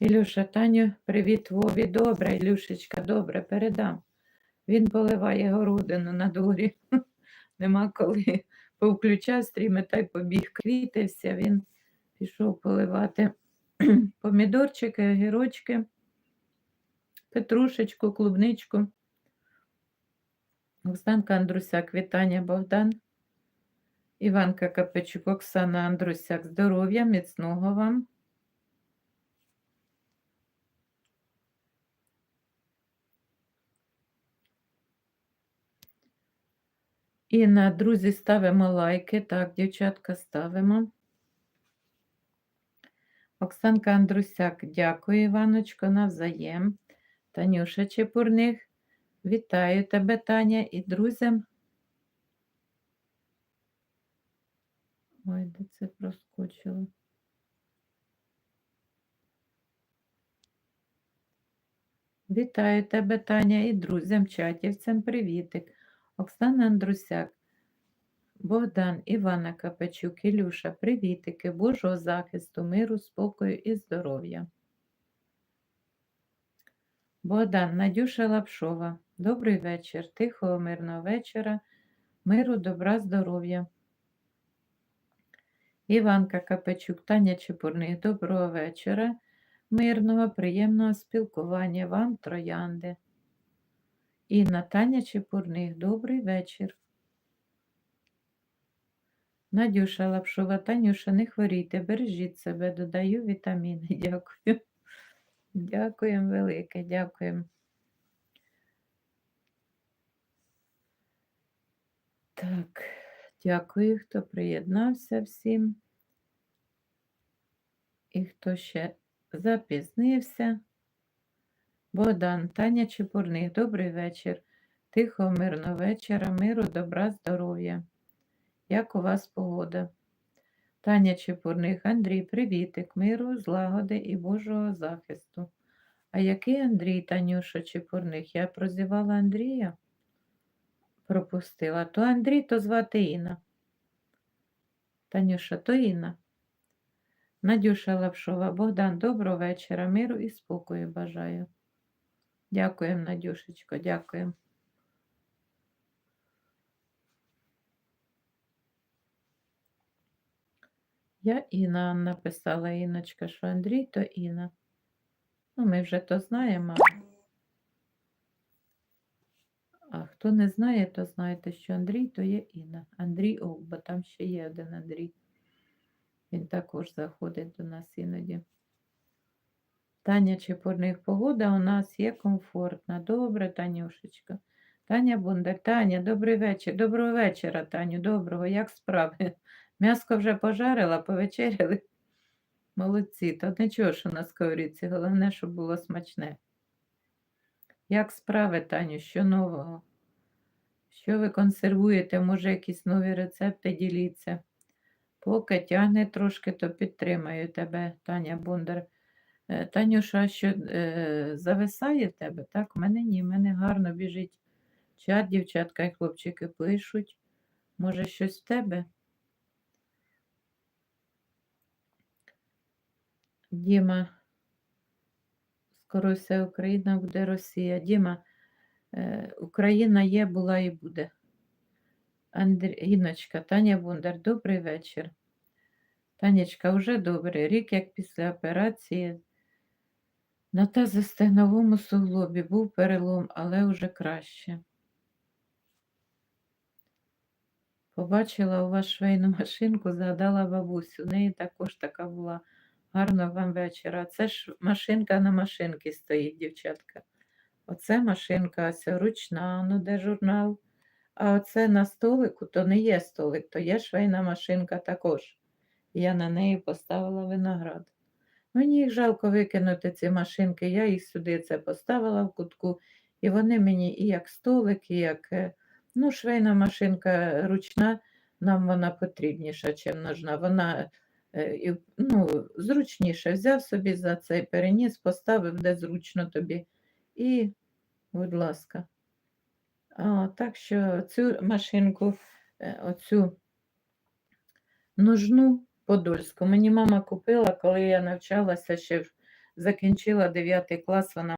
Ілюша, Таню, привіт Вові. Добре, Ілюшечка, добре, передам. Він поливає городину на дворі. Нема коли. Повключав стріми та й побіг квітився. Він пішов поливати помідорчики, огірочки, петрушечку, клубничку. Оксанка Андрусяк, вітання Богдан. Іванка Капечук, Оксана Андрусяк, здоров'я, міцного вам. І на друзі ставимо лайки. Так, дівчатка, ставимо. Оксанка Андрусяк, дякую, Іваночко, навзаєм. Танюша Чепурних, вітаю тебе, Таня, і друзям. Ой, де це проскочило? Вітаю тебе, Таня, і друзям, чатівцям, привітик. Оксана Андрусяк, Богдан, Івана Капачук, Ілюша, привітики, Божого захисту, миру, спокою і здоров'я. Богдан, Надюша Лапшова, добрий вечір, тихого, мирного вечора, миру, добра, здоров'я. Іванка Капачук, Таня Чепурних, доброго вечора, мирного, приємного спілкування вам, троянди. Інна Таня Чепурних, добрий вечір. Надюша Лапшова, Танюша, не хворійте, бережіть себе, додаю вітаміни. Дякую. Дякуємо велике, дякуємо. Так, дякую, хто приєднався всім. І хто ще запізнився. Богдан, Таня Чепурних, добрий вечір. Тихого, мирного вечора, миру, добра, здоров'я. Як у вас погода? Таня Чепурних, Андрій, привітик, миру, злагоди і Божого захисту. А який Андрій, Танюша Чепурних? Я прозівала Андрія? Пропустила. То Андрій, то звати Інна. Танюша, то Інна. Надюша Лапшова, Богдан, доброго вечора, миру і спокою бажаю. Дякуємо, Надюшечко, дякуємо. Я Інна написала Іночка, що Андрій то Інна. Ну, ми вже то знаємо. А хто не знає, то знаєте, що Андрій то є Інна. Андрій Ок, бо там ще є один Андрій. Він також заходить до нас іноді. Таня Чепурних погода у нас є комфортна. Добре, Танюшечка. Таня Бондар, Таня, добрий вечір. Доброго вечора, Таню, доброго. Як справи? М'яско вже пожарила, повечеряли. Молодці, то нічого, що на сковорідці, головне, щоб було смачне. Як справи, Таню, що нового? Що ви консервуєте? Може, якісь нові рецепти діліться? Поки тягне трошки, то підтримаю тебе, Таня Бондар. Е, Танюша, що е, зависає в тебе? Так, у мене ні, в мене гарно біжить чат, дівчатка і хлопчики пишуть. Може, щось в тебе? Діма, скоро вся Україна буде Росія. Діма, е, Україна є, була і буде. Андріночка, Таня Бондар, добрий вечір. Танечка, вже добрий. Рік, як після операції на тазостегновому суглобі був перелом, але вже краще. Побачила у вас швейну машинку, згадала бабусю. У неї також така була. Гарного вам вечора. Це ж машинка на машинці стоїть, дівчатка. Оце машинка, ось ручна, ну де журнал. А оце на столику, то не є столик, то є швейна машинка також. Я на неї поставила виноград. Мені їх жалко викинути, ці машинки. Я їх сюди це поставила в кутку, і вони мені і як столик, і як е, ну, швейна машинка ручна, нам вона потрібніша, ніж ножна. Вона е, ну, зручніше взяв собі за цей переніс, поставив, де зручно тобі. І, будь ласка. А, так що цю машинку, е, оцю ножну подольську, мені мама купила, коли я навчалася ще закінчила 9 клас, вона